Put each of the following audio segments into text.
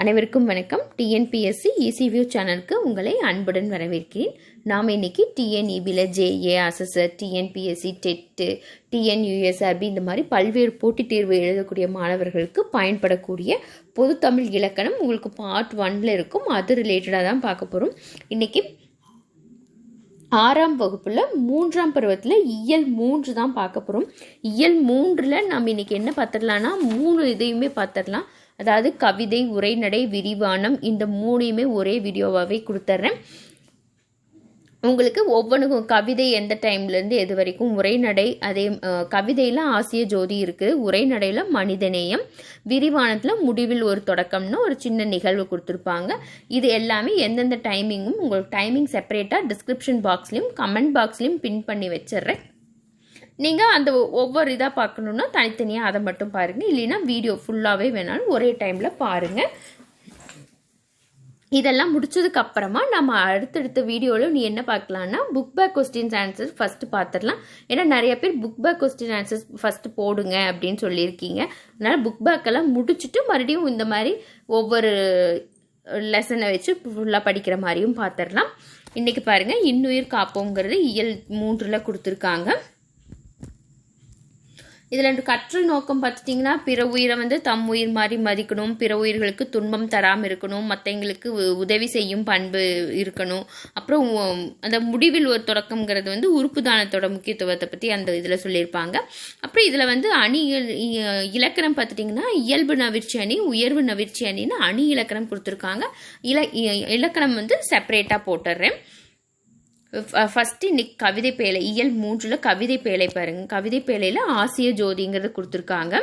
அனைவருக்கும் வணக்கம். டிஎன்பிஎஸ்சி இசிவியூ சேனலுக்கு உங்களை அன்புடன் வரவேற்கிறேன். நாம் இன்னைக்கு டிஎன்இபியில் JA assessor TNPSC TET TNUSRB இந்த மாதிரி பல்வேறு போட்டித் தேர்வு எழுதக்கூடிய மாணவர்களுக்கு பயன்படக்கூடிய பொது தமிழ் இலக்கணம் உங்களுக்கு பார்ட் ஒன்ல இருக்கும். அது ரிலேட்டடாக தான் பார்க்க போகிறோம் இன்னைக்கு ஆறாம் வகுப்பில் மூன்றாம் பருவத்தில் இயல் மூன்று தான் பார்க்க போகிறோம் இயல் மூன்றில் நம்ம இன்னைக்கு என்ன பார்த்துடலாம்னா மூணு இதையுமே பார்த்துடலாம். அதாவது கவிதை உரைநடை விரிவானம் இந்த மூணையுமே ஒரே வீடியோவாகவே கொடுத்துட்றேன் உங்களுக்கு ஒவ்வொன்றுக்கும் கவிதை எந்த டைம்லேருந்து எது வரைக்கும் உரைநடை அதே கவிதையில் ஆசிய ஜோதி இருக்குது உரைநடையில் மனிதநேயம் விரிவானத்தில் முடிவில் ஒரு தொடக்கம்னு ஒரு சின்ன நிகழ்வு கொடுத்துருப்பாங்க. இது எல்லாமே எந்தெந்த டைமிங்கும் உங்களுக்கு டைமிங் செப்பரேட்டாக டிஸ்கிரிப்ஷன் பாக்ஸ்லையும் கமெண்ட் பாக்ஸ்லையும் பின் பண்ணி வச்சிடுறேன். நீங்கள் அந்த ஒவ்வொரு இதாக பார்க்கணுன்னா தனித்தனியாக அதை மட்டும் பாருங்கள் இல்லைன்னா வீடியோ ஃபுல்லாகவே வேணாலும் ஒரே டைமில் பாருங்கள் இதெல்லாம் முடிச்சதுக்கு அப்புறமா நம்ம அடுத்தடுத்த வீடியோவில் நீ என்ன பார்க்கலான்னா book back questions answer first பார்த்துடலாம் ஏன்னா நிறைய பேர் book back question answers first போடுங்க அப்படின்னு சொல்லியிருக்கீங்க. அதனால் புக் பேக்கெல்லாம் முடிச்சுட்டு மறுபடியும் இந்த மாதிரி ஒவ்வொரு லெசனை வச்சு ஃபுல்லாக படிக்கிற மாதிரியும் பார்த்துடலாம் இன்றைக்கி பாருங்க இன்னுயிர் காப்போங்கிறது இயல் மூன்றில் கொடுத்துருக்காங்க. இதில் கற்றல் நோக்கம் பார்த்துட்டிங்கன்னா பிற உயிரை வந்து தம் உயிர் மாதிரி மதிக்கணும் பிற உயிர்களுக்கு துன்பம் தராமல் இருக்கணும் மற்றவங்களுக்கு உதவி செய்யும் பண்பு இருக்கணும். அப்புறம் அந்த முடிவில் ஒரு தொடக்கங்கிறது வந்து உறுப்பு தானத்தோட முக்கியத்துவத்தை பற்றி அந்த இதில் சொல்லியிருப்பாங்க. அப்புறம் இதில் வந்து அணி இ- இலக்கணம் பார்த்துட்டிங்கன்னா இயல்பு நவிர்ச்சி அணி உயர்வு நவிர்ச்சி அணின்னு அணி இலக்கணம் கொடுத்துருக்காங்க. இல இ- இலக்கணம் வந்து செப்பரேட்டாக போட்டுடுறேன் ஃபஸ்ட்டு uh, இன்னைக்கு கவிதை பேழை இயல் மூன்றில் கவிதை பேழை பாருங்க. கவிதை பேழையில் ஆசிய ஜோதிங்கிறது கொடுத்துருக்காங்க.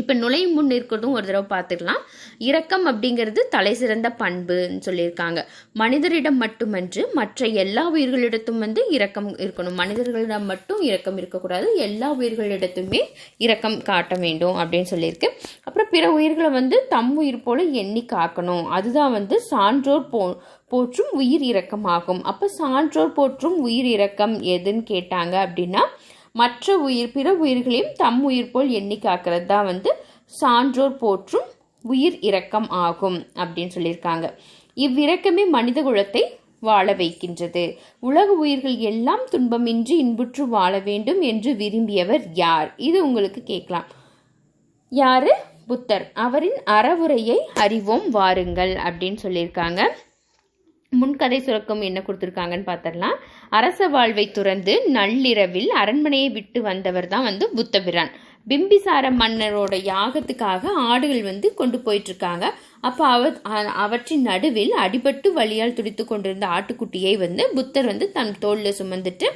இப்போ நுழையும் முன் இருக்கிறதும் ஒரு தடவை பார்த்துக்கலாம். இரக்கம் அப்படிங்கிறது தலை சிறந்த பண்புன்னு சொல்லியிருக்காங்க. மனிதரிடம் மட்டுமன்று மற்ற எல்லா உயிர்களிடத்தும் வந்து இரக்கம் இருக்கணும். மனிதர்களிடம் மட்டும் இரக்கம் இருக்கக்கூடாது. எல்லா உயிர்களிடத்துமே இரக்கம் காட்ட வேண்டும் அப்படின்னு சொல்லியிருக்கு. அப்புறம் பிற உயிர்களை வந்து தம் உயிர் போல எண்ணி காக்கணும். அதுதான் வந்து சான்றோர் போ போற்றும் உயிர் இரக்கமாகும். அப்போ சான்றோர் போற்றும் உயிர் இரக்கம் எதுன்னு கேட்டாங்க அப்படின்னா மற்ற உயிர் பிற உயிர்களையும் தம் உயிர் போல் எண்ணி காக்கிறது தான் வந்து சான்றோர் போற்றும் உயிர் இரக்கம் ஆகும் அப்படின்னு சொல்லியிருக்காங்க. இவ்விரக்கமே மனித குலத்தை வாழ வைக்கின்றது. உலக உயிர்கள் எல்லாம் துன்பமின்றி இன்புற்று வாழ வேண்டும் என்று விரும்பியவர் யார்? இது உங்களுக்கு கேட்கலாம். யாரு? புத்தர். அவரின் அறவுரையை அறிவோம் வாருங்கள் அப்படின்னு சொல்லியிருக்காங்க. முன்கதை சுரக்கம் என்ன கொடுத்துருக்காங்கன்னு பார்த்துடலாம் அரச வாழ்வை துறந்து நள்ளிரவில் அரண்மனையை விட்டு வந்தவர் தான் வந்து புத்தபிரான். பிம்பிசார மன்னரோட யாகத்துக்காக ஆடுகள் வந்து கொண்டு போயிட்டு இருக்காங்க. அப்போ அவ அவற்றின் நடுவில் அடிபட்டு வழியால் துடித்து கொண்டிருந்த ஆட்டுக்குட்டியை வந்து புத்தர் வந்து தன் தோளில் சுமந்துட்டு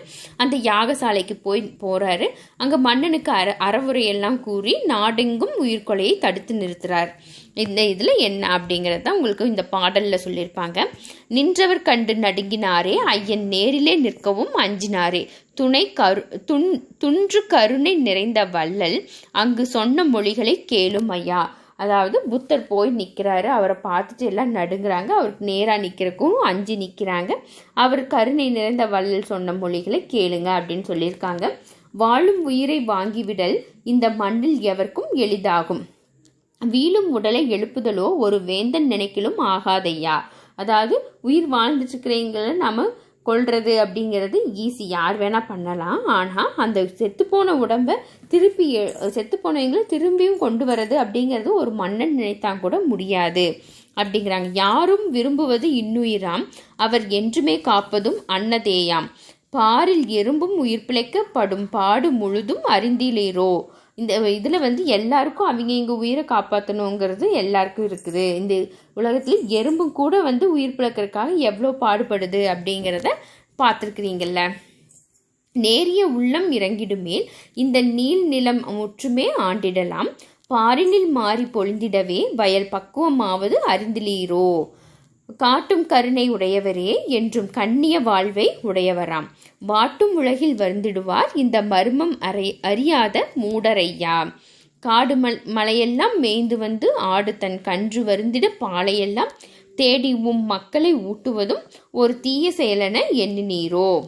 அந்த யாகசாலைக்கு போய் போகிறாரு அங்கே மன்னனுக்கு அற அறவுரையெல்லாம் கூறி நாடெங்கும் உயிர்கொலையை தடுத்து நிறுத்துறார். இந்த இதில் என்ன அப்படிங்கறது தான் உங்களுக்கு இந்த பாடலில் சொல்லியிருப்பாங்க. நின்றவர் கண்டு நடுங்கினாரே ஐயன் நேரிலே நிற்கவும் அஞ்சினாரே. துணை கரு துன் துன்று கருணை நிறைந்த வள்ளல் அங்கு சொன்ன மொழிகளை கேளும் ஐயா. அதாவது புத்தர் போய் நிற்கிறாரு அவரை பார்த்துட்டு எல்லாம் நடுங்குறாங்க. அவருக்கு நேராக நிற்கிறக்கும் அஞ்சு நிற்கிறாங்க அவர் கருணை நிறைந்த வள்ளல் சொன்ன மொழிகளை கேளுங்க அப்படின்னு சொல்லியிருக்காங்க. வாழும் உயிரை வாங்கிவிடல் இந்த மண்ணில் எவருக்கும் எளிதாகும். வீழும் உடலை எழுப்புதலோ ஒரு வேந்தன் நினைக்கிலும் ஆகாதையா? அதாவது உயிர் வாழ்ந்துட்டு இருக்கிறவங்கள நம்ம கொள்வது அப்படிங்கிறது ஈஸி யார் வேணால் பண்ணலாம். ஆனால் அந்த செத்துப்போன உடம்பை திருப்பி செத்துப்போனவங்களை திரும்பியும் கொண்டு வர்றது அப்படிங்கிறது ஒரு மன்னன் நினைத்தான் கூட முடியாது. அப்படிங்கிறாங்க. யாரும் விரும்புவது இன்னுயிராம். அவர் என்றுமே காப்பதும் அன்னதேயாம். பாரில் எறும்பும் உயிர் பிழைக்கப்படும். பாடு முழுதும் அறிந்திலேரோ இந்த இதில் வந்து எல்லாருக்கும் அவங்க இங்கே உயிரை காப்பாற்றணுங்கிறது எல்லாருக்கும் இருக்குது. இந்த உலகத்தில் எறும்பும் கூட வந்து உயிர் பிழக்கிறதுக்காக எவ்வளோ பாடுபடுது அப்படிங்கிறத பார்த்துருக்குறீங்கள்ல நேரிய உள்ளம் இறங்கிடுமேல் இந்த நீள் நிலம் முற்றுமே ஆண்டிடலாம். பாரினில் மாறி பொழிந்திடவே வயல் பக்குவமாவது அறிந்திலீரோ. காட்டும் கருணை உடையவரே என்றும் கண்ணிய வாழ்வை உடையவராம். வாட்டும் உலகில் வருந்திடுவார் இந்த மர்மம் அறை அறியாத மூடரையா. காடு மல் மலையெல்லாம் மேய்ந்து வந்து ஆடு தன் கன்று வருந்திட பாலையெல்லாம் தேடி உம் மக்களை ஊட்டுவதும் ஒரு தீய செயலென எண்ணினீரோ.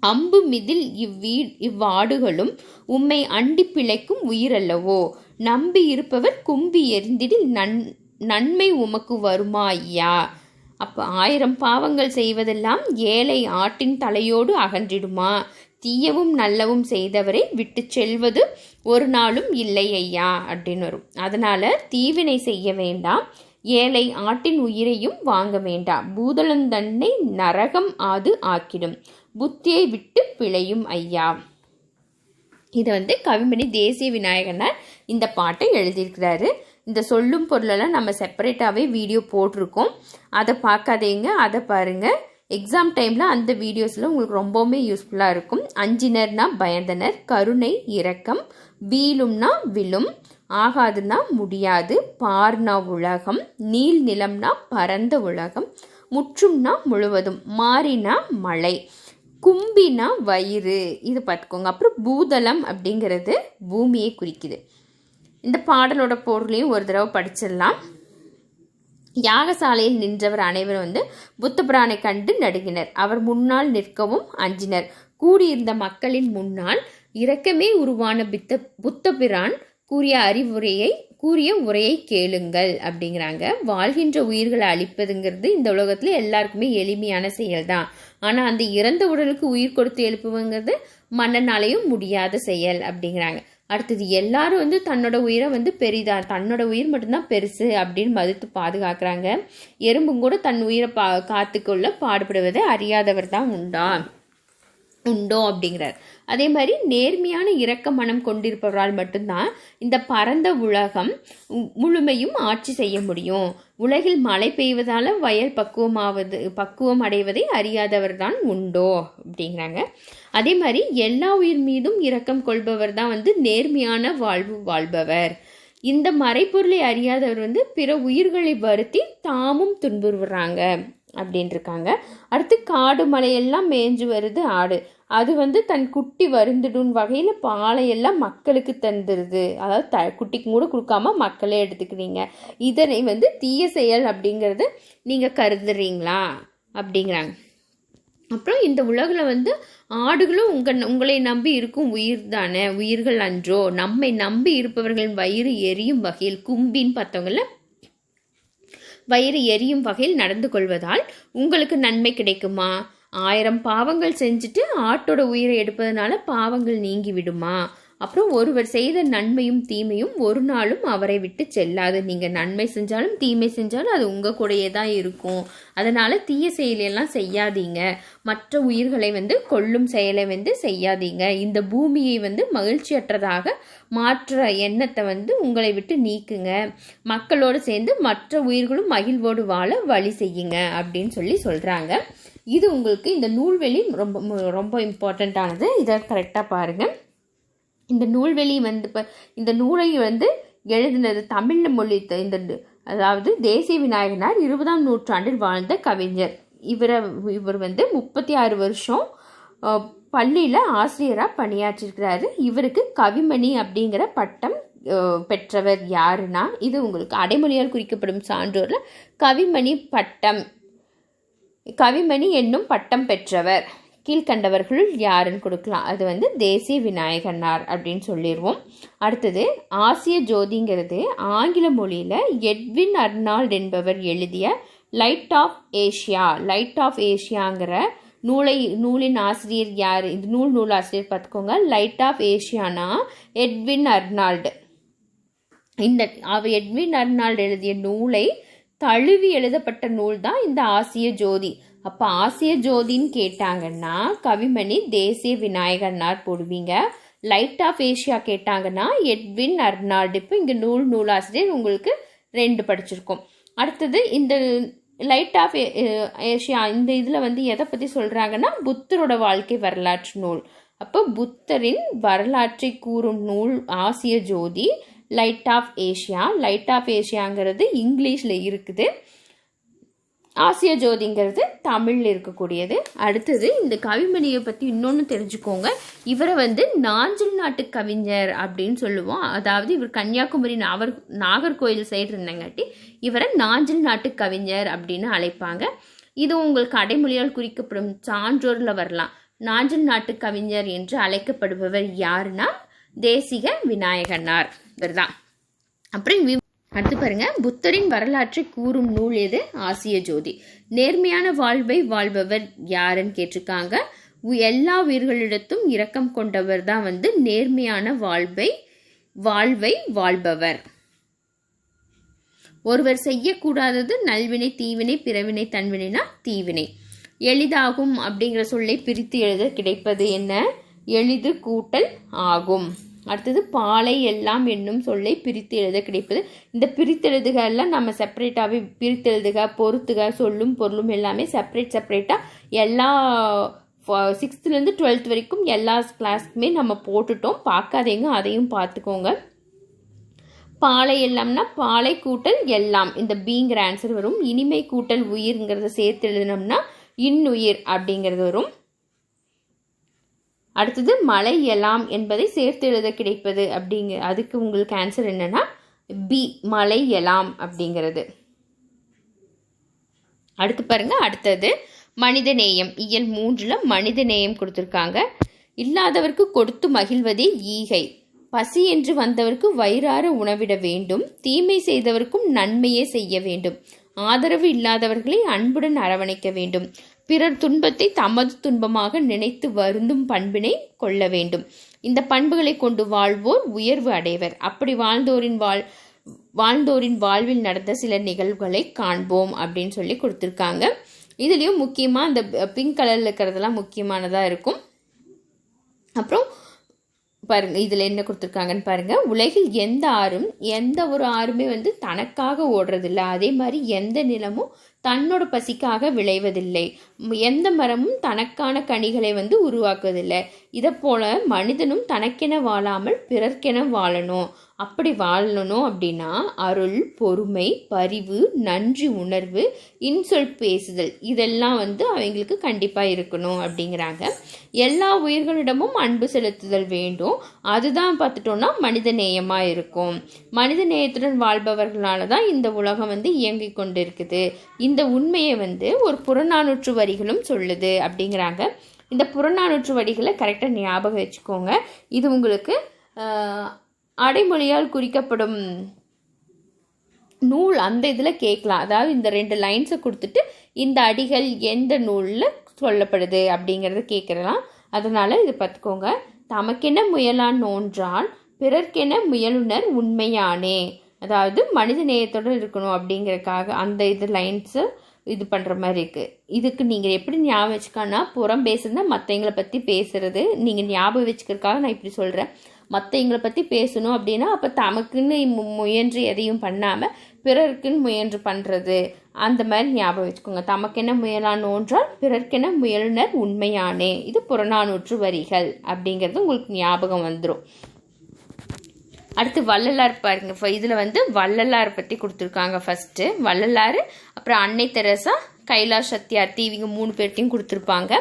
அம்பு மிதில் இவ்வீ இவ்வாடுகளும் உம்மை அண்டி பிழைக்கும் உயிரல்லவோ. நம்பி இருப்பவர் கும்பி எரிந்திடில் நன் நன்மை உமக்கு வருமா ஐயா? அப்போ ஆயிரம் பாவங்கள் செய்வதெல்லாம் ஏழை ஆட்டின் தலையோடு அகன்றிடுமா? தீயவும் நல்லவும் செய்தவரை விட்டு செல்வது ஒரு நாளும் இல்லை ஐயா அப்படின்னு வரும். அதனால தீவினை செய்ய வேண்டாம். ஏழை ஆட்டின் உயிரையும் வாங்க வேண்டாம். பூதளந்தன்னை நரகம் ஆது ஆக்கிடும். புத்தியை விட்டு பிழையும் ஐயா. இதை வந்து கவிமணி தேசிய விநாயகனார் இந்த பாட்டை எழுதியிருக்கிறாரு. இந்த சொல்லும் பொருளெல்லாம் நம்ம செப்பரேட்டாகவே வீடியோ போட்டிருக்கோம். அதை பார்க்காதீங்க அதை பாருங்கள் எக்ஸாம் டைமில் அந்த வீடியோஸில் உங்களுக்கு ரொம்பவுமே யூஸ்ஃபுல்லாக இருக்கும். அஞ்சினர்னா பயந்தனர் கருணை இரக்கம். வீலும்னா விழும். ஆகாதுன்னா முடியாது பார்னா உலகம். நீல் நிலம்னா பரந்த உலகம். முற்றும்னா முழுவதும் மாறினா மழை கும்பினா வயிறு. இது பார்த்துக்கோங்க. அப்புறம் பூதளம் அப்படிங்கிறது பூமியை குறிக்குது. இந்த பாடலோட பொருளையும் ஒரு தடவை படிச்சிடலாம். யாகசாலையில் நின்றவர் அனைவரும் வந்து புத்தபிரானை கண்டு நடுங்கினர். அவர் முன்னால் நிற்கவும் அஞ்சினர். கூடியிருந்த மக்களின் முன்னால் இரக்கமே உருவான பித்த புத்தபிரான் கூறிய அறிவுரையை கூறிய உரையை கேளுங்கள் அப்படிங்கிறாங்க. வாழ்கின்ற உயிர்களை அழிப்பதுங்கிறது இந்த உலகத்துல எல்லாருக்குமே எளிமையான செயல் தான் ஆனா அந்த இறந்த உடலுக்கு உயிர் கொடுத்து எழுப்புவங்கிறது மன்னனாலையும் முடியாத செயல் அப்படிங்கிறாங்க. அடுத்தது எல்லாரும் வந்து தன்னோட உயிரை வந்து பெரிதா தன்னோட உயிர் மட்டும்தான் பெருசு அப்படின்னு மதித்து பாதுகாக்கிறாங்க. எறும்பும் கூட தன் உயிரை பா காத்துக்கொள்ள பாடுபடுவதை அறியாதவர் தான் உண்டா? உண்டோ அப்படிங்கிறார். அதே மாதிரி நேர்மையான இரக்க மனம் கொண்டிருப்பவரால் மட்டும்தான் இந்த பரந்த உலகம் முழுமையும் ஆட்சி செய்ய முடியும். உலகில் மழை பெய்வதால வயல் பக்குவமாவது பக்குவம் அடைவதை அறியாதவர் தான் உண்டோ? அப்படிங்கிறாங்க. அதே மாதிரி எல்லா உயிர் மீதும் இரக்கம் கொள்பவர் தான் வந்து நேர்மையான வாழ்வு வாழ்பவர். இந்த மறைப்பொருளை அறியாதவர் வந்து பிற உயிர்களை வருத்தி தாமும் துன்புறுறாங்க அப்படின்ட்டு இருக்காங்க அடுத்து காடு மலையெல்லாம் மேய்ஞ்சு வருது ஆடு. அது வந்து தன் குட்டி வருந்துடும் வகையில் பாலையெல்லாம் மக்களுக்கு தந்துடுது அதாவது த குட்டிக்கு கூட கொடுக்காம மக்களே எடுத்துக்கிறீங்க. இதனை வந்து தீய செயல் அப்படிங்கிறது நீங்கள் கருதுறீங்களா? அப்படிங்கிறாங்க. அப்புறம் இந்த உலகில் வந்து ஆடுகளும் உங்கள் உங்களை நம்பி இருக்கும் உயிர் தானே? உயிர்கள் அன்றோ? நம்மை நம்பி இருப்பவர்களின் வயிறு எரியும் வகையில் கும்பின்னு பார்த்தவங்கள வயிறு எரியும் வகையில் நடந்து கொள்வதால் உங்களுக்கு நன்மை கிடைக்குமா? ஆயிரம் பாவங்கள் செஞ்சுட்டு ஆட்டோட உயிரை எடுப்பதனால பாவங்கள் நீங்கி விடுமா? அப்புறம் ஒருவர் செய்த நன்மையும் தீமையும் ஒரு நாளும் அவரை விட்டு செல்லாது. நீங்க நன்மை செஞ்சாலும் தீமை செஞ்சாலும் அது உங்க கூடயே தான் இருக்கும். அதனால தீய செயலெல்லாம் செய்யாதீங்க. மற்ற உயிர்களை வந்து கொல்லும் செயலை வந்து செய்யாதீங்க. இந்த பூமியை வந்து மகிழ்ச்சியற்றதாக மாற்ற எண்ணத்தை வந்து உங்களை விட்டு நீக்குங்க. மக்களோடு சேர்ந்து மற்ற உயிர்களும் மகிழ்வோடு வாழ வழி செய்யுங்க அப்படின்னு சொல்லி சொல்றாங்க. இது உங்களுக்கு இந்த நூல்வெளி ரொம்ப ரொம்ப இம்பார்ட்டண்ட்டானது இதை கரெக்டாக பாருங்கள் இந்த நூல்வெளி வந்து இப்போ இந்த நூலை வந்து எழுதினது தமிழ் மொழி இந்த அதாவது தேசிய விநாயகனார் இருபதாம் நூற்றாண்டில் வாழ்ந்த கவிஞர். இவரை இவர் வந்து முப்பத்தி ஆறு வருஷம் பள்ளியில் ஆசிரியராக பணியாற்றிருக்கிறாரு. இவருக்கு கவிமணி அப்படிங்கிற பட்டம் பெற்றவர் யாருன்னா இது உங்களுக்கு அடைமொழியால் குறிக்கப்படும் சான்றோரில் கவிமணி பட்டம். கவிமணி என்னும் பட்டம் பெற்றவர். கீழ்கண்டவர்கள் யாருன்னு கொடுக்கலாம். அது வந்து தேசிய விநாயகனார் அப்படின்னு சொல்லிடுவோம் அடுத்தது ஆசிய ஜோதிங்கிறது ஆங்கில மொழியில் எட்வின் அர்னால்ட் என்பவர் எழுதிய light of Asia light of ஏஷியாங்கிற நூலை நூலின் ஆசிரியர் யார்? இது நூல் நூல் ஆசிரியர் பார்த்துக்கோங்க. லைட் ஆஃப் ஏஷியானா எட்வின் அர்னால்டு. இந்த அவர் எட்வின் அர்னால்டு எழுதிய நூலை தழுவி எழுதப்பட்ட நூல் தான் இந்த ஆசிய ஜோதி. அப்போ ஆசிய ஜோதின்னு கேட்டாங்கன்னா கவிமணி தேசிய விநாயகர்னார் போடுவீங்க. லைட் ஆஃப் ஏஷியா கேட்டாங்கன்னா எட்வின் அர்னால்டு இப்போ இங்கே நூல் நூலாசிரியர் உங்களுக்கு ரெண்டு படிச்சிருக்கோம். அடுத்தது இந்த லைட் ஆஃப் ஏஷியா இந்த இதில் வந்து எதை பற்றி சொல்கிறாங்கன்னா புத்தரோட வாழ்க்கை வரலாற்று நூல். அப்போ புத்தரின் வரலாற்றை கூறும் நூல் Asia Jothi. Light of Asia light of ஏஷியாங்கிறது இங்கிலீஷில் இருக்குது. ஆசிய ஜோதிங்கிறது தமிழில் இருக்கக்கூடியது. அடுத்தது இந்த கவிமணியை பற்றி இன்னொன்று தெரிஞ்சுக்கோங்க. இவரை வந்து நாஞ்சில் நாட்டு கவிஞர் அப்படின்னு சொல்லுவோம். அதாவது இவர் கன்னியாகுமரி நாகர் நாகர்கோயில் சைடு இருந்தங்காட்டி இவரை நாஞ்சில் நாட்டு கவிஞர் அப்படின்னு அழைப்பாங்க. இது உங்களுக்கு அடைமொழியால் குறிக்கப்படும் சான்றோரில் வரலாம். நாஞ்சில் நாட்டு கவிஞர் என்று அழைக்கப்படுபவர் யாருன்னா தேசிக விநாயகனார். இவர்தான். அப்புறம் அடுத்து பாருங்க. புத்தரின் வரலாற்றை கூறும் நூல் எது? ஆசிய ஜோதி. நேர்மையான வாழ்வை வாழ்பவர் யாருன்னு கேட்டிருக்காங்க. எல்லா உயிர்களிடத்தும் இரக்கம் கொண்டவர் தான் வந்து நேர்மையான வாழ்வை வாழ்வை வாழ்பவர். ஒருவர் செய்யக்கூடாதது நல்வினை தீவினை பிறவினை தன்வினைனா தீவினை. எளிதாகும் அப்படிங்கிற சொல்லை பிரித்து எழுத கிடைப்பது என்ன? எளிது கூட்டல் ஆகும். அடுத்தது பாலை எல்லாம் என்னும் சொல்லை பிரித்து எழுத கிடைப்பது. இந்த பிரித்தெழுதுக எல்லாம் நம்ம செப்பரேட்டாகவே பிரித்தெழுதுக பொறுத்துக சொல்லும் பொருளும் எல்லாமே செப்பரேட் செப்பரேட்டாக எல்லா சிக்ஸ்த்துலேருந்து டுவெல்த் வரைக்கும் எல்லா கிளாஸ்க்குமே நம்ம போட்டுட்டோம். பார்க்காதீங்க அதையும் பார்த்துக்கோங்க. பாலை எல்லாம்னா பாலை கூட்டல் எல்லாம். இந்த பீங்கிற ஆன்சர் வரும். இனிமை கூட்டல் உயிர்ங்கிறத சேர்த்து எழுதினோம்னா இன்னுயிர் அப்படிங்கிறது வரும். அடுத்தது மலை எலாம் என்பதை சேர்த்து எழுத கிடைப்பது அப்படிங்க அதுக்கு உங்களுக்கு ஆன்சர் என்னன்னா பி மலை எலாம் அப்படிங்கிறது. அடுத்து பாருங்க அடுத்தது மனிதநேயம் இயல் மூன்றுல மனிதநேயம் கொடுத்துருக்காங்க. இல்லாதவர்க்கு கொடுத்து மகிழ்வதே ஈகை. பசி என்று வந்தவர்க்கு வயிறார உணவிட வேண்டும். தீமை செய்தவர்க்கும் நன்மையே செய்ய வேண்டும். ஆதரவு இல்லாதவர்களை அன்புடன் அரவணைக்க வேண்டும். பிறர் துன்பத்தை தமது துன்பமாக நினைத்து வருந்தும் பண்பினை கொள்ள வேண்டும். இந்த பண்புகளை கொண்டு வாழ்வோர் உயர்வு அடைவர். அப்படி வாழ்ந்தோரின் வாழ் வாழ்ந்தோரின் வாழ்வில் நடந்த சில நிகழ்வுகளை காண்போம் அப்படின்னு சொல்லி கொடுத்துருக்காங்க. இதுலேயும் முக்கியமாக அந்த பிங்க் கலரில் இருக்கிறதெல்லாம் முக்கியமானதாக இருக்கும். அப்புறம் பாருங்க இதில் என்ன கொடுத்துருக்காங்கன்னு பாருங்க. உலகில் எந்த ஆறும் எந்த ஒரு ஆறுமே வந்து தனக்காக ஓடுறதில்ல. அதே மாதிரி எந்த நிலமும் தன்னோட பசிக்காக விளைவதில்லை. எந்த மரமும் தனக்கான கனிகளை வந்து உருவாக்குவதில்லை. இதை போல மனிதனும் தனக்கென வாழாமல் பிறர்க்கென வாழணும். அப்படி வாழணும் அப்படின்னா அருள் பொறுமை பரிவு நன்றி உணர்வு இன்சொல் பேசுதல் இதெல்லாம் வந்து அவங்களுக்கு கண்டிப்பாக இருக்கணும் அப்படிங்கிறாங்க. எல்லா உயிர்களிடமும் அன்பு செலுத்துதல் வேண்டும். அதுதான் பார்த்துட்டோம்னா மனித நேயமாக இருக்கும். மனித நேயத்துடன் வாழ்பவர்களால தான் இந்த உலகம் வந்து இயங்கிக் கொண்டிருக்குது. இந்த இந்த உண்மையை வந்து ஒரு புறநானூற்று வரிகளும் சொல்லுது அப்படிங்கிறாங்க. இந்த புறநானூற்று வரிகளை கரெக்டாக ஞாபகம் வச்சுக்கோங்க. இது உங்களுக்கு அடைமொழியால் குறிக்கப்படும் நூல் அந்த இதில் கேட்கலாம். அதாவது இந்த ரெண்டு லைன்ஸை கொடுத்துட்டு இந்த அடிகள் எந்த நூலில் சொல்லப்படுது அப்படிங்கிறத கேட்குறலாம். அதனால் இது பார்த்துக்கோங்க. தமக்கென முயலான் நோன்றால் பிறர்க்கென முயலுனர் உண்மையானே. அதாவது மனித நேயத்துடன் இருக்கணும் அப்படிங்கறக்காக அந்த இது லைன்ஸு இது பண்ணுற மாதிரி இருக்குது இதுக்கு நீங்கள் எப்படி ஞாபகம் வச்சுக்கோன்னா புறம் பேசுனா மற்றவங்களை பற்றி பேசுறது நீங்கள் ஞாபகம் வச்சுக்கிறதுக்காக நான் இப்படி சொல்கிறேன் மற்றவங்களை பற்றி பேசணும் அப்படின்னா அப்போ தமக்குன்னு மு- முயன்று எதையும் பண்ணாமல் பிறருக்குன்னு முயன்று பண்ணுறது அந்த மாதிரி ஞாபகம் வச்சுக்கோங்க. தமக்கென முயலானோன்றால் பிறர்க்கென முயலுனர் உண்மையானே. இது புறநானூற்று வரிகள் அப்படிங்கிறது உங்களுக்கு ஞாபகம் வந்துடும் அடுத்து வள்ளலார் பாருங்க. இதில் வந்து வள்ளலார் பற்றி கொடுத்துருக்காங்க ஃபஸ்ட்டு வள்ளலார் அப்புறம் அன்னை தெரசா கைலாஷ் சத்யார்த்தி இவங்க மூணு பேர்ட்டையும் கொடுத்துருப்பாங்க.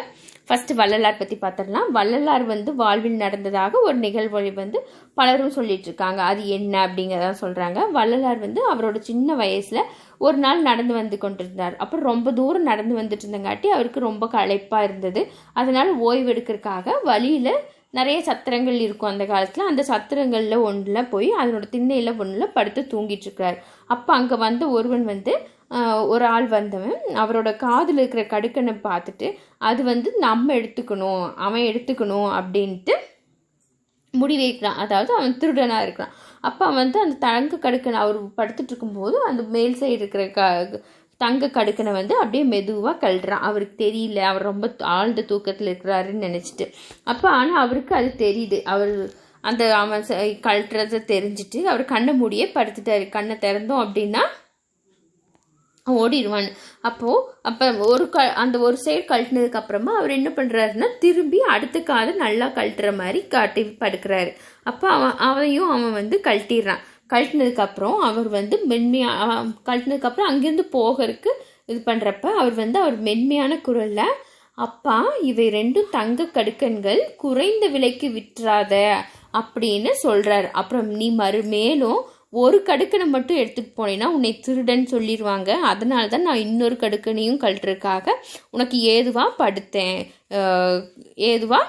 ஃபஸ்ட்டு வள்ளலார் பற்றி பார்த்துடலாம் வள்ளலார் வந்து வாழ்வில் நடந்ததாக ஒரு நிகழ்வொழி வந்து பலரும் சொல்லிட்டு இருக்காங்க அது என்ன அப்படிங்கிறத சொல்கிறாங்க வள்ளலார் வந்து அவரோட சின்ன வயசில் ஒரு நாள் நடந்து வந்து கொண்டிருந்தார். அப்புறம் ரொம்ப தூரம் நடந்து வந்துட்டு இருந்தங்காட்டி அவருக்கு ரொம்ப களைப்பாக இருந்தது. அதனால் ஓய்வு எடுக்கிறதுக்காக வழியில் நிறைய சத்திரங்கள் இருக்கும் அந்த காலத்தில். அந்த சத்திரங்களில் ஒன்றில் போய் அதனோட திண்ணையில் ஒன்றில் படுத்து தூங்கிட்டு இருக்கார் அப்போ அங்கே வந்த ஒருவன் வந்து ஒரு ஆள் வந்தவன் அவரோட காதில் இருக்கிற கடுக்கனை பார்த்துட்டு அது வந்து நம்ம எடுத்துக்கணும் அவன் எடுத்துக்கணும் அப்படின்ட்டு முடிவைக்கிறான் அதாவது அவன் திருடனாக இருக்கிறான். அப்போ வந்து அந்த தங்க கடுக்கனை அவர் படுத்துட்டு இருக்கும்போது அந்த மேல் சைடு இருக்கிற க தங்க கடுக்கனை வந்து அப்படியே மெதுவாக கழட்டுறான் அவருக்கு தெரியல. அவர் ரொம்ப ஆழ்ந்த தூக்கத்தில் இருக்கிறாருன்னு நினச்சிட்டு. அப்போ ஆனால் அவருக்கு அது தெரியுது. அவர் அந்த அவன் கழட்டுறத தெரிஞ்சுட்டு அவர் கண்ணை மூடியே படுத்துட்டாரு. கண்ணை திறந்தோம் அப்படின்னா ஓடிடுவான். அப்போது அப்போ ஒரு க அந்த ஒரு சைடு கழட்டினதுக்கு அப்புறமா அவர் என்ன பண்ணுறாருன்னா திரும்பி அடுத்த காது நல்லா கழட்டுற மாதிரி காட்டி படுக்கிறாரு. அப்போ அவன் அவையும் அவன் வந்து கழட்டிடுறான். கழட்டினதுக்கப்புறம் அவர் வந்து மென்மையாக கழட்டினதுக்கப்புறம் அங்கேருந்து போகிறதுக்கு இது பண்ணுறப்ப அவர் வந்து அவர் மென்மையான குரலில் அப்பா இவை ரெண்டும் தங்க கடுக்கன்கள் குறைந்த விலைக்கு விற்றாத அப்படின்னு சொல்கிறார் அப்புறம் நீ மறு மேலும் ஒரு கடுக்கனை மட்டும் எடுத்துகிட்டு போனேன்னா உன்னை திருடன் சொல்லிடுவாங்க அதனால தான் நான் இன்னொரு கடுக்கனையும் கழட்டுறதுக்காக உனக்கு ஏதுவாக படுத்தேன். ஏதுவாக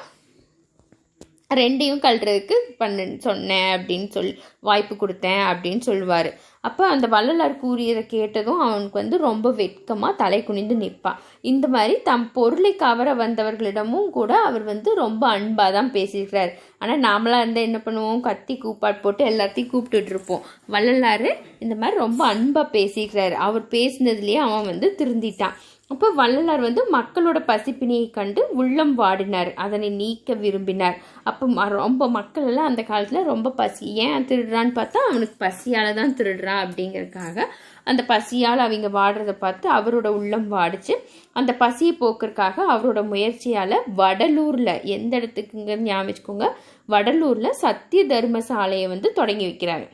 ரெண்டையும் கழட்டுறதுக்கு பண்ண சொன்னேன் அப்படின்னு சொல் வாய்ப்பு கொடுத்தேன் அப்படின்னு சொல்லுவார். அப்போ அந்த வள்ளலார் கூறியதை கேட்டதும் அவனுக்கு வந்து ரொம்ப வெட்கமாக தலை குனிந்து நிற்பான் இந்த மாதிரி தம் பொருளை கவர வந்தவர்களிடமும் கூட அவர் வந்து ரொம்ப அன்பாக தான் பேசியிருக்கிறார். ஆனால் நாமளாக இருந்தால் என்ன பண்ணுவோம்? கத்தி கூப்பாடு போட்டு எல்லாத்தையும் கூப்பிட்டுட்டு இருப்போம். வள்ளலார் இந்த மாதிரி ரொம்ப அன்பாக பேசிக்கிறார் அவர் பேசினதுலேயே அவன் வந்து திருந்திட்டான். அப்போ வள்ளலார் வந்து மக்களோட பசிப்பினியை கண்டு உள்ளம் வாடினார். அதனை நீக்க விரும்பினார். அப்போ ரொம்ப மக்கள் எல்லாம் அந்த காலத்தில் ரொம்ப பசி ஏன் திருடுறான்னு பார்த்தா அவனுக்கு பசியால் தான் திருடுறான் அப்படிங்கிறதுக்காக அந்த பசியால் அவங்க வாடுறத பார்த்து அவரோட உள்ளம் வாடிச்சு அந்த பசியை போக்குறதுக்காக அவரோட முயற்சியால் வடலூரில் எந்த இடத்துக்குங்க ஞாபகம் வச்சுக்கோங்க வடலூரில் சத்திய தர்மசாலையை வந்து தொடங்கி வைக்கிறாங்க.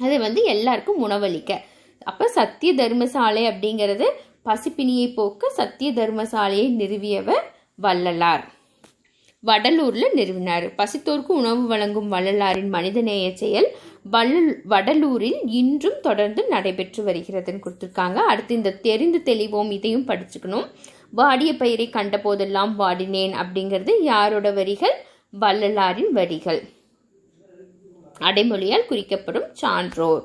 அது வந்து எல்லாருக்கும் உணவளிக்க. அப்போ சத்திய தர்மசாலை அப்படிங்கிறது பசிப்பினியை போக்க சத்திய தர்மசாலையை நிறுவியவர் வள்ளலார். வடலூரில் நிறுவினார். பசித்தோருக்கு உணவு வழங்கும் வள்ளலாரின் மனிதநேய செயல் வள்ளல் வடலூரில் இன்றும் தொடர்ந்து நடைபெற்று வருகிறதுன்னு கொடுத்துருக்காங்க. அடுத்து இந்த தெரிந்து தெளிவோம் இதையும் படிச்சுக்கணும். வாடிய பயிரை கண்ட போதெல்லாம் வாடினேன் அப்படிங்கிறது யாரோட வரிகள்? வள்ளலாரின் வரிகள். அடைமொழியால் குறிக்கப்படும் சான்றோர்.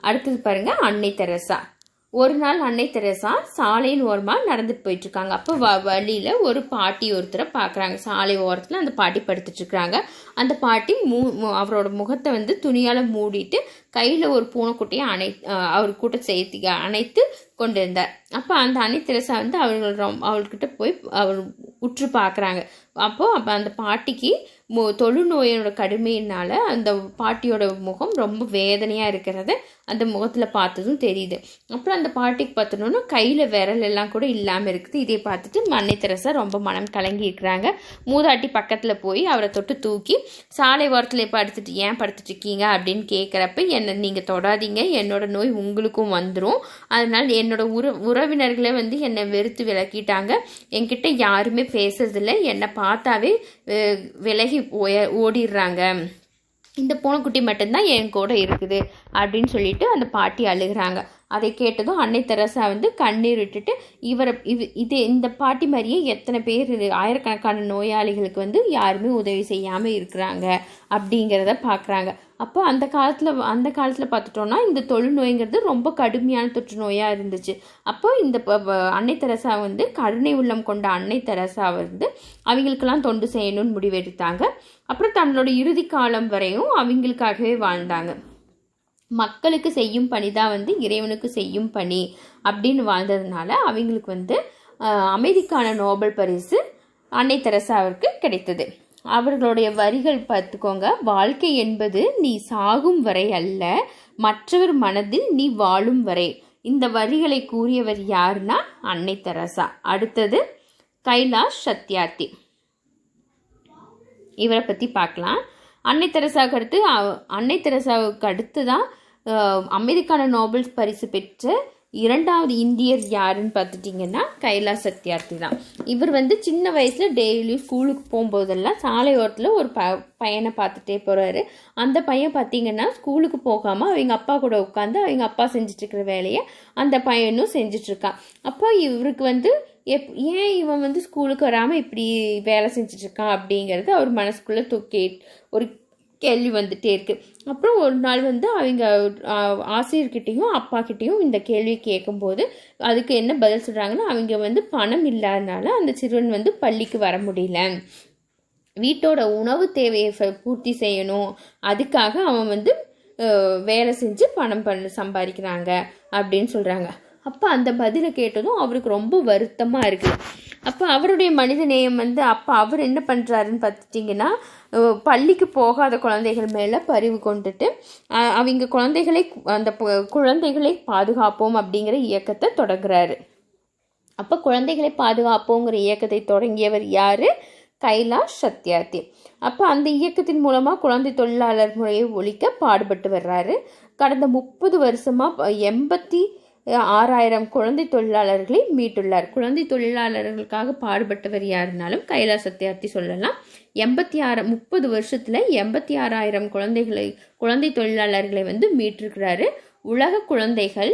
அடுத்தது பாருங்க அன்னை தெரசா. ஒரு நாள் அன்னை தெரசா சாலையின் ஓரமாக நடந்துட்டு போயிட்டு இருக்காங்க அப்போ வ வழியில் ஒரு பாட்டி ஒருத்தரை பார்க்குறாங்க. சாலை ஓரத்தில் அந்த பாட்டி படுத்துட்டு அந்த பாட்டி மூ மு- அவரோட முகத்தை வந்து துணியால் மூடிட்டு கையில் ஒரு பூனைக்குட்டியை அணை அவர் கூட்ட சேர்த்து அணைத்து கொண்டிருந்தார். அப்போ அந்த அன்னை தெரசா வந்து அவர்கள் ரொம்ப அவர்கிட்ட போய் அவர் உற்று பார்க்குறாங்க. அப்போது அப்போ அந்த பாட்டிக்கு மு தொழுநோயோட கடுமையினால் அந்த பாட்டியோட முகம் ரொம்ப வேதனையாக இருக்கிறத அந்த முகத்தில் பார்த்ததும் தெரியுது. அப்புறம் அந்த பாட்டிக்கு பார்த்தோன்னா கையில் விரல் எல்லாம் கூட இல்லாமல் இருக்குது. இதை பார்த்துட்டு அன்னை தெரசா ரொம்ப மனம் கலங்கி இருக்கிறாங்க மூதாட்டி பக்கத்தில் போய் அவரை தொட்டு தூக்கி சாலை ஓரத்தில் படுத்துட்டு ஏன் படுத்துட்டு இருக்கீங்க? அப்படின்னு கேட்குறப்ப என்னை நீங்கள் தொடாதீங்க. என்னோட நோய் உங்களுக்கும் வந்துடும் அதனால் என்னோட உற உறவினர்களே வந்து என்னை வெறுத்து விலக்கிட்டாங்க என்கிட்ட யாருமே பேசுறதில்ல. என்னை பார்த்தாவே விலகி ஓடிடுறாங்க. இந்த பூனைக்குட்டி மட்டும்தான் என் கூட இருக்குது அப்படின்னு சொல்லிட்டு அந்த பாட்டி அழுகுறாங்க. அதை கேட்டதும் அன்னை தெரசா வந்து கண்ணீர் விட்டுட்டு இவரை இது இது இந்த பாட்டி மாதிரியே எத்தனை பேர் ஆயிரக்கணக்கான நோயாளிகளுக்கு வந்து யாருமே உதவி செய்யாமல் இருக்கிறாங்க. அப்படிங்கிறத பார்க்குறாங்க அப்போ அந்த காலத்தில் அந்த காலத்தில் பார்த்துட்டோன்னா இந்த தொழுநோய்ங்கிறது ரொம்ப கடுமையான தொற்று நோயாக இருந்துச்சு. அப்போ இந்த ப- அன்னை தெரசா வந்து கருணை உள்ளம் கொண்ட அன்னை தெரசா வந்து அவங்களுக்கெல்லாம் தொண்டு செய்யணும்னு முடிவெடுத்தாங்க. அப்புறம் தன்னோட இறுதி காலம் வரையும் அவங்களுக்காகவே வாழ்ந்தாங்க. மக்களுக்கு செய்யும் பணி தான் வந்து இறைவனுக்கு செய்யும் பணி அப்படின்னு வாழ்ந்ததுனால அவங்களுக்கு வந்து அமைதிக்கான நோபல் பரிசு அன்னை தெரசாவிற்கு கிடைத்தது. அவர்களுடைய வரிகள் பார்த்துக்கோங்க. வாழ்க்கை என்பது நீ சாகும் வரை அல்ல மற்றவர் மனதில் நீ வாழும் வரை. இந்த வரிகளை கூறியவர் யாருன்னா? அன்னை தெரசா அடுத்தது கைலாஷ் சத்யார்த்தி. இவரை பற்றி பார்க்கலாம். அன்னை தெரசாவுக்கு அடுத்து அன்னை தெரசாவுக்கு அடுத்து தான் அமெரிக்கான அமைதிக்கான பரிசு பெற்ற இரண்டாவது இந்தியர் யாருன்னு பார்த்துட்டிங்கன்னா கைலா சத்யார்த்தி தான். இவர் வந்து சின்ன வயசில் டெய்லியும் ஸ்கூலுக்கு போகும்போதெல்லாம் சாலையோரத்தில் ஒரு ப பையனை பார்த்துட்டே போகிறாரு அந்த பையன் பார்த்தீங்கன்னா ஸ்கூலுக்கு போகாமல் அவங்க அப்பா கூட உட்காந்து அவங்க அப்பா செஞ்சிட்ருக்கிற வேலையை அந்த பையனும் செஞ்சுட்டு இருக்கான் அப்போ இவருக்கு வந்து எப் ஏன் இவன் வந்து ஸ்கூலுக்கு வராமல் இப்படி வேலை செஞ்சிட்ருக்கான் அப்படிங்கிறது அவர் மனசுக்குள்ளே தூக்கி ஒரு கேள்வி வந்துட்டே இருக்கு. அப்புறம் ஒரு நாள் வந்து அவங்க ஆசிரியர்கிட்டையும் அப்பாக்கிட்டேயும் அப்பா இந்த கேள்வி கேட்கும்போது அதுக்கு என்ன பதில் சொல்கிறாங்கன்னா அவங்க வந்து பணம் இல்லாதனால அந்த சிறுவன் வந்து பள்ளிக்கு வர முடியல. வீட்டோட உணவு தேவையை பூர்த்தி செய்யணும். அதுக்காக அவன் வந்து வேலை செஞ்சு பணம் பண்ண சம்பாதிக்கிறாங்க அப்படின்னு சொல்கிறாங்க அப்போ அந்த பதிலை கேட்டதும் அவருக்கு ரொம்ப வருத்தமாக இருக்குது அப்போ அவருடைய மனித நேயம் வந்து அப்போ அவர் என்ன பண்ணுறாருன்னு பார்த்துட்டிங்கன்னா பள்ளிக்கு போகாத குழந்தைகள் மேலே பரிவு கொண்டுட்டு அவங்க குழந்தைகளை அந்த குழந்தைகளை பாதுகாப்போம் அப்படிங்கிற இயக்கத்தை தொடங்குறாரு. அப்போ குழந்தைகளை பாதுகாப்போங்கிற இயக்கத்தை தொடங்கியவர் யார்? கைலாஷ் சத்யார்த்தி. அப்போ அந்த இயக்கத்தின் மூலமாக குழந்தை தொழிலாளர் முறையை ஒழிக்க பாடுபட்டு வர்றாரு. கடந்த முப்பது வருஷமாக எண்பத்தி ஆறாயிரம் குழந்தை தொழிலாளர்களை மீட்டுள்ளார். குழந்தை தொழிலாளர்களுக்காக பாடுபட்டவர் யாருனாலும் கைலாஷ் சத்யார்த்தி சொல்லலாம். எண்பத்தி ஆறு முப்பது வருஷத்தில் எண்பத்தி ஆறாயிரம் குழந்தைகளை குழந்தை தொழிலாளர்களை வந்து மீட்டிருக்கிறாரு. உலக குழந்தைகள்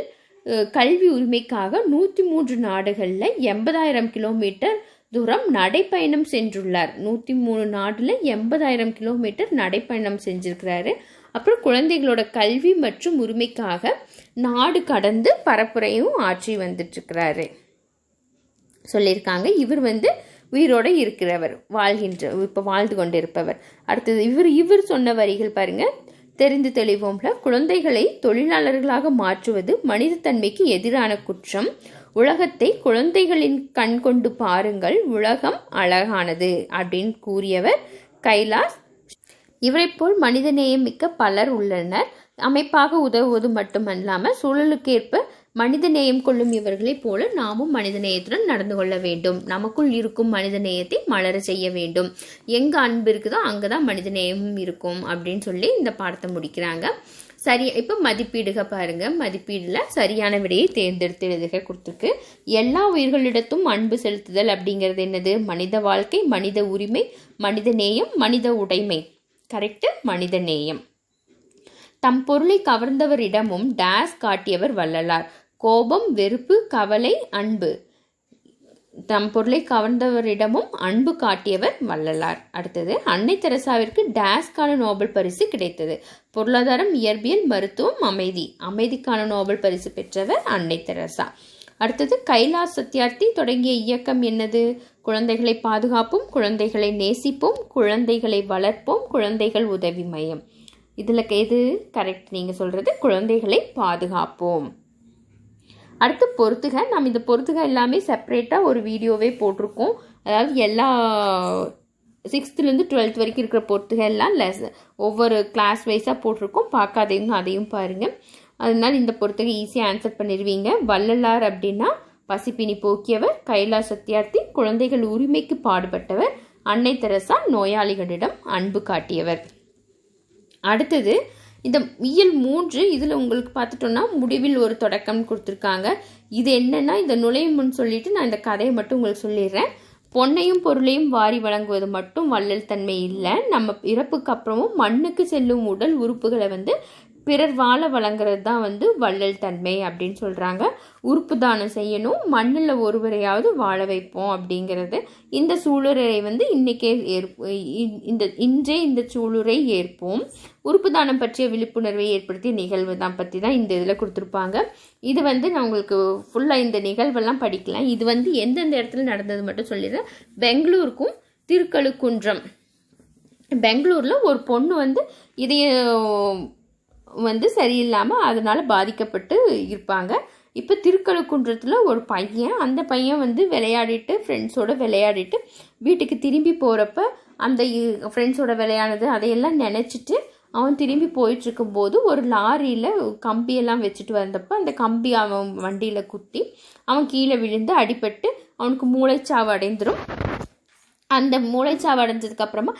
கல்வி உரிமைக்காக நூற்றி மூன்று நாடுகளில் எண்பதாயிரம் கிலோமீட்டர் தூரம் நடைப்பயணம் சென்றுள்ளார். நூற்றி மூணு நாட்டில் எண்பதாயிரம் கிலோமீட்டர் நடைப்பயணம் செஞ்சிருக்கிறாரு. அப்புறம் குழந்தைகளோட கல்வி மற்றும் உரிமைக்காக நாடு கடந்து பரப்புரையும் ஆற்றி வந்துட்டுருக்கிறாரு. சொல்லியிருக்காங்க. இவர் வந்து உயிரோடு இருக்கிறவர் வாழ்கின்ற இப்போ வாழ்ந்து கொண்டிருப்பவர். அடுத்தது இவர் இவர் சொன்ன வரிகள் பாருங்கள் தெரிந்து தெளிவோம்ல குழந்தைகளை தொழிலாளர்களாக மாற்றுவது மனிதத்தன்மைக்கு எதிரான குற்றம். உலகத்தை குழந்தைகளின் கண் கொண்டு பாருங்கள். உலகம் அழகானது அப்படின்னு கூறியவர் கைலாஸ் இவரைப் போல் மனிதநேயம் மிக்க பலர் உள்ளனர். அமைப்பாக உதவுவது மட்டுமல்லாமல் சூழலுக்கேற்ப மனிதநேயம் கொள்ளும் இவர்களைப் போல நாமும் மனிதநேயத்துடன் நடந்து கொள்ள வேண்டும். நமக்குள் இருக்கும் மனிதநேயத்தை மலர செய்ய வேண்டும். எங்க அன்பு இருக்குதோ அங்கதான் மனிதநேயம் இருக்கும் அப்படின்னு சொல்லி இந்த பாடத்தை முடிக்கிறாங்க. சரி இப்போ மதிப்பீடுக பாருங்க. மதிப்பீடுல சரியான விடையை தேர்ந்தெடுத்து எழுதுக கொடுத்துருக்கு. எல்லா உயிர்களிடத்தும் அன்பு செலுத்துதல் அப்படிங்கிறது என்னது? மனித வாழ்க்கை மனித உரிமை மனித நேயம் மனித உடைமை. கரெக்டு மனித நேயம். தம் பொருளை கவர்ந்தவரிடமும் டேஸ் காட்டியவர் வள்ளலார். கோபம் வெறுப்பு கவலை அன்பு. தம் பொருளை கவர்ந்தவரிடமும் அன்பு காட்டியவர் வள்ளலார். அடுத்தது அன்னை தெரசாவிற்கு டேஸ்கான நோபல் பரிசு கிடைத்தது. பொருளாதாரம் இயற்பியல் மருத்துவம் அமைதி. அமைதிக்கான நோபல் பரிசு பெற்றவர் அன்னை தெரசா. அடுத்தது கைலாஸ் சத்யார்த்தி தொடங்கிய இயக்கம் என்னது? குழந்தைகளை பாதுகாப்போம் குழந்தைகளை நேசிப்போம் குழந்தைகளை வளர்ப்போம் குழந்தைகள் உதவி மையம். இதில் எது கரெக்ட் நீங்கள் சொல்கிறது குழந்தைகளை பாதுகாப்போம். அடுத்து பொறுத்துக நம்ம இந்த பொறுத்துக எல்லாமே செப்பரேட்டாக ஒரு வீடியோவே போட்டிருக்கோம். அதாவது எல்லா சிக்ஸ்த்துலேருந்து டுவெல்த் வரைக்கும் இருக்கிற பொறுத்துக எல்லாம் லெஸ் ஒவ்வொரு கிளாஸ் வைஸாக போட்டிருக்கோம். பார்க்காதவங்க அதையும் பாருங்கள் அதனால் இந்த பொறுத்துக ஈஸியாக ஆன்சர் பண்ணிடுவீங்க வள்ளலார் அப்படின்னா பசிப்பினி போக்கியவர் கைலா சத்தியார்த்தி குழந்தைகள் உரிமைக்கு பாடுபட்டவர் அன்னை தெரசா நோயாளிகளிடம் அன்பு காட்டியவர். அடுத்தது இந்த இயல் மூன்று இதில் உங்களுக்கு பார்த்துட்டோன்னா முடிவில் ஒரு தொடக்கம் கொடுத்துருக்காங்க. இது என்னென்னா இந்த நுழையும் முன் சொல்லிட்டு நான் இந்த கதையை மட்டும் உங்களுக்கு சொல்லிடுறேன். பொன்னையும் பொருளையும் வாரி வழங்குவது மட்டும் வள்ளல் தன்மை இல்லை. நம்ம இறப்புக்கு அப்புறமும் மண்ணுக்கு செல்லும் உடல் உறுப்புகளை வந்து பிறர் வாழ வழங்குறது தான் வந்து வள்ளல் தன்மை அப்படின்னு சொல்கிறாங்க உறுப்பு தானம் செய்யணும் மண்ணில் ஒருவரையாவது வாழ வைப்போம் அப்படிங்கிறது. இந்த சூளுரை வந்து இன்றைக்கே ஏற்ப இந்த இன்றே இந்த சூளுரை ஏற்போம். உறுப்பு தானம் பற்றிய விழிப்புணர்வை ஏற்படுத்திய நிகழ்வு தான் பற்றி தான் இந்த இதில் கொடுத்துருப்பாங்க. இது வந்து நான் உங்களுக்கு ஃபுல்லாக இந்த நிகழ்வெல்லாம் படிக்கலாம். இது வந்து எந்தெந்த இடத்துல நடந்தது மட்டும் சொல்லிடுறேன். பெங்களூருக்கும் திருக்கழுக்குன்றம். பெங்களூரில் ஒரு பொண்ணு வந்து இதய வந்து சரியில்லாமல் அதனால் பாதிக்கப்பட்டு இருப்பாங்க. இப்போ திருக்கழுக்குன்றத்தில் ஒரு பையன் அந்த பையன் வந்து விளையாடிட்டு ஃப்ரெண்ட்ஸோடு விளையாடிட்டு வீட்டுக்கு திரும்பி போகிறப்ப அந்த ஃப்ரெண்ட்ஸோட விளையாடுது அதையெல்லாம் நினச்சிட்டு அவன் திரும்பி போயிட்டுருக்கும்போது ஒரு லாரியில் கம்பியெல்லாம் வச்சுட்டு வந்தப்போ அந்த கம்பி அவன் வண்டியில் குத்தி அவன் கீழே விழுந்து அடிபட்டு அவனுக்கு மூளைச்சாவு அடைந்துடும் அந்த மூளைச்சாவு அடைஞ்சதுக்கு அப்புறமா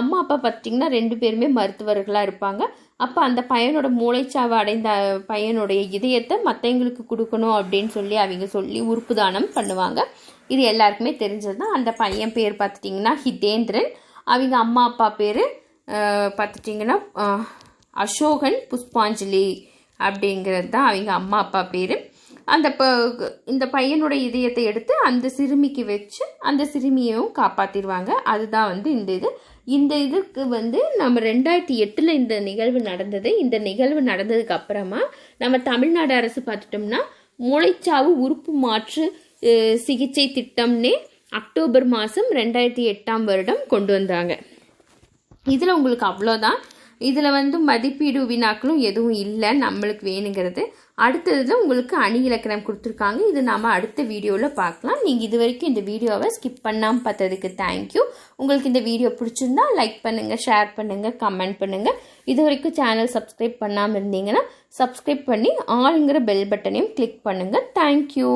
அம்மா அப்பா பார்த்திங்கன்னா ரெண்டு பேருமே மருத்துவர்களாக இருப்பாங்க. அப்போ அந்த பையனோட மூளைச்சாவை அடைந்த பையனுடைய இதயத்தை மற்றவங்களுக்கு கொடுக்கணும் அப்படின்னு சொல்லி அவங்க சொல்லி உறுப்பு தானம் பண்ணுவாங்க. இது எல்லாருக்குமே தெரிஞ்சது தான் அந்த பையன் பேர் பார்த்துட்டிங்கன்னா ஹிதேந்திரன். அவங்க அம்மா அப்பா பேர் பார்த்துட்டிங்கன்னா அசோகன் புஷ்பாஞ்சலி அப்படிங்கிறது தான் அவங்க அம்மா அப்பா பேர். அந்த ப இந்த பையனுடைய இதயத்தை எடுத்து அந்த சிறுமிக்கு வச்சு அந்த சிறுமியையும் காப்பாற்றிடுவாங்க அதுதான் வந்து இந்த இது. இந்த இதுக்கு வந்து நம்ம ரெண்டாயிரத்தி எட்டில் இந்த நிகழ்வு நடந்தது. இந்த நிகழ்வு நடந்ததுக்கு அப்புறமா நம்ம தமிழ்நாடு அரசு பார்த்துட்டோம்னா மூளைச்சாவு உறுப்பு மாற்று சிகிச்சை திட்டம்னே அக்டோபர் மாதம் ரெண்டாயிரத்தி எட்டாம் வருடம் கொண்டு வந்தாங்க. இதில் உங்களுக்கு அவ்வளோதான் இதில் வந்து மதிப்பீடு வினாக்களும் எதுவும் இல்லை நம்மளுக்கு வேணுங்கிறது. அடுத்ததில் உங்களுக்கு அணி இலக்கணம் கொடுத்துருக்காங்க. இது நாம் அடுத்த வீடியோவில் பார்க்கலாம். நீங்கள் இது வரைக்கும் இந்த வீடியோவை ஸ்கிப் பண்ணாமல் பார்த்ததுக்கு தேங்க்யூ உங்களுக்கு இந்த வீடியோ பிடிச்சிருந்தா லைக் பண்ணுங்கள் ஷேர் பண்ணுங்கள் கமெண்ட் பண்ணுங்கள் இது வரைக்கும் சேனல் சப்ஸ்கிரைப் பண்ணாமல் இருந்தீங்கன்னா சப்ஸ்கிரைப் பண்ணி ஆளுங்கிற பெல் பட்டனையும் கிளிக் பண்ணுங்கள் தேங்க்யூ